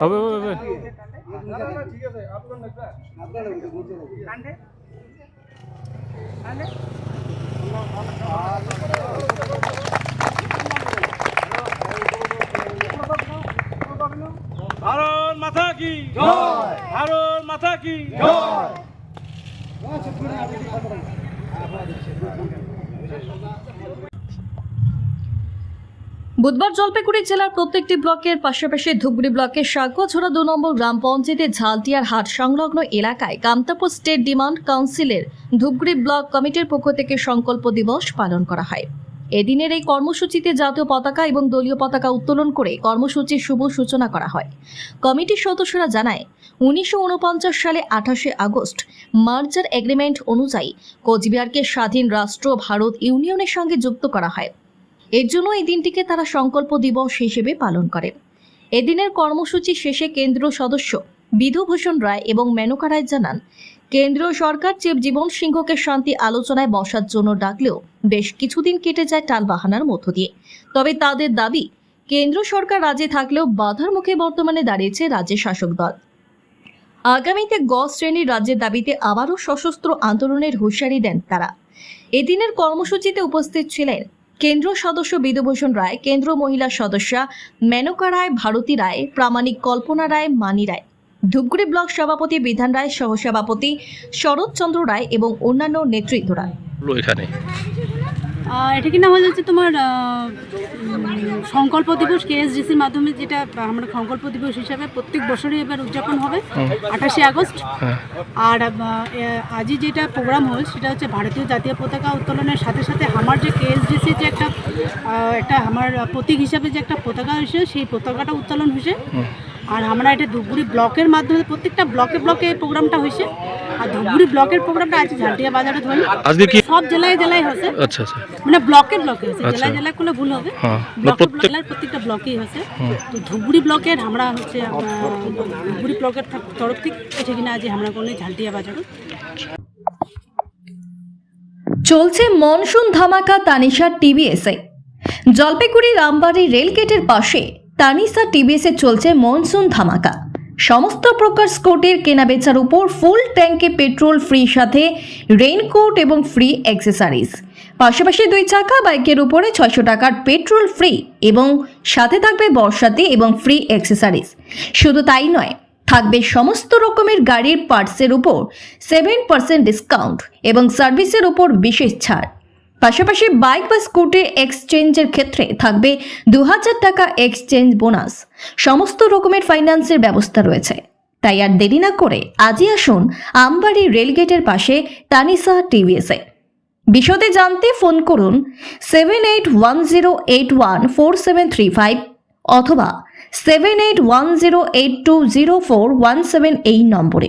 হবে হবে হবে। ভারত মাথা কি? ভারত মাথা কি? বুধবার জলপাইগুড়ি জেলার প্রত্যেকটি ব্লকের পাশাপাশি ধুবড়ি ব্লকের সাগুয়াছড়া দু নম্বর গ্রাম পঞ্চায়েতের ঝালটিয়ার হাট সংলগ্ন এলাকায় কামতাপুর স্টেট ডিমান্ড কাউন্সিলের ধুবড়ি ব্লক কমিটির পক্ষ থেকে সংকল্প দিবস পালন করা হয়। এদিনের এই কর্মসূচিতে জাতীয় পতাকা এবং দলীয় পতাকা উত্তোলন করে কর্মসূচির শুভ সূচনা করা হয়। কমিটির সদস্যরা জানায়, উনিশশো উনপঞ্চাশ সালে আঠাশে আগস্ট মার্জার এগ্রিমেন্ট অনুযায়ী কোচবিহারকে স্বাধীন রাষ্ট্র, ভারত, ইউনিয়নের সঙ্গে যুক্ত করা হয়। এর জন্য এই দিনটিকে তারা সংকল্প দিবস হিসেবে পালন করে এদিনের কর্মসূচি শেষে কেন্দ্রীয় সদস্য বিধুভূষণ রায় এবং মেনকা রায় জানান, কেন্দ্রীয় সরকার চিফ জীবন সিংহকে শান্তি আলোচনায় বসার জন্য ডাকলেও বেশ কিছুদিন কেটে যায় টালবাহানার মধ্য দিয়ে। তবে তাদের দাবি কেন্দ্র সরকার রাজ্যে থাকলেও বাধার মুখে বর্তমানে দাঁড়িয়েছে রাজ্যের শাসক দল। আগামীতে গ শ্রেণির রাজ্যের দাবিতে আবারও সশস্ত্র আন্দোলনের হুঁশিয়ারি দেন তারা। এদিনের কর্মসূচিতে উপস্থিত ছিলেন কেন্দ্র সদস্য বিদুভূষণ রায় কেন্দ্র মহিলা সদস্যা মেনকা রায়, ভারতী রায়, প্রামাণিক কল্পনা রায়, মানি রায়। ধূপগুড়ি ব্লক সভাপতি বিধান রায়, সহসভাপতি শরৎচন্দ্র রায় এবং অন্যান্য নেতৃত্ব রায়। এটা কি না হয়ে যাচ্ছে তোমার সংকল্প দিবস কেএসডিসির মাধ্যমে যেটা আমরা সংকল্প দিবস হিসাবে প্রত্যেক বছরই এবার উদযাপন হবে আঠাশে আগস্ট। হ্যাঁ। আর আজই যেটা প্রোগ্রাম হল সেটা হচ্ছে ভারতীয় জাতীয় পতাকা উত্তোলনের সাথে সাথে আমার যে কেএসডিসি যে একটা একটা আমার প্রতীক হিসাবে যে একটা পতাকা হয়েছে সেই পতাকাটা উত্তোলন হয়েছে। আর আমরা এটা ধুপগুড়ি ব্লকের মাধ্যমে প্রত্যেকটা ব্লকে ব্লকে এই প্রোগ্রামটা হয়েছে। আর ধুপগুড়ি ব্লকের প্রোগ্রামটা আছে ঝালটিয়া বাজারে ধরুন। আজকে কি? সব জেলায় জেলায় হয়েছে। আচ্ছা আচ্ছা। মানে ব্লকে ব্লকে হয়েছে। আচ্ছা। জেলায় জেলায় করলে ভুল হবে। হ্যাঁ ব্লকে প্রত্যেক জেলার প্রত্যেকটা ব্লকেই হয়েছে। তো ধুবড়ি ব্লকের আমরা হচ্ছে ধুবড়ি ব্লকের তরফ থেকে এটা কিনা আজ আমরা কোনো ঝালটিয়া বাজারও চলছে মনসুন ধামাকা তানিশা টিভিএসে জলপাইগুড়ি রামবাড়ি রেলগেটের পাশে তানিসা টিভিএসে চলছে মনসুন ধামাকা। সমস্ত প্রকার স্কোটের কেনাবেচার উপর ফুল ট্যাঙ্কে পেট্রোল ফ্রি সাথে রেইনকোট এবং ফ্রি অ্যাক্সেসরিজ পাশাপাশি দুই চাকা বাইকের উপরে ছয়শো টাকার পেট্রোল ফ্রি এবং সাথে থাকবে বর্ষাতে এবং ফ্রি অ্যাক্সেসরিজ শুধু তাই নয়, থাকবে সমস্ত রকমের গাড়ির পার্টসের উপর সেভেন পার্সেন্ট ডিসকাউন্ট এবং সার্ভিসের উপর বিশেষ ছাড়। পাশাপাশি বাইক বা স্কুটি এক্সচেঞ্জের ক্ষেত্রে থাকবে দু হাজার টাকা এক্সচেঞ্জ বোনাস। সমস্ত রকমের ফাইন্যান্সের ব্যবস্থা রয়েছে। তাই আর দেরি না করে আজই আসুন আমবাড়ি রেলগেটের পাশে তানিসা টিভিএসে। বিশদে জানতে ফোন করুন seven eight one zero eight one four seven three five অথবা seven eight one zero eight two zero four one seven এই নম্বরে।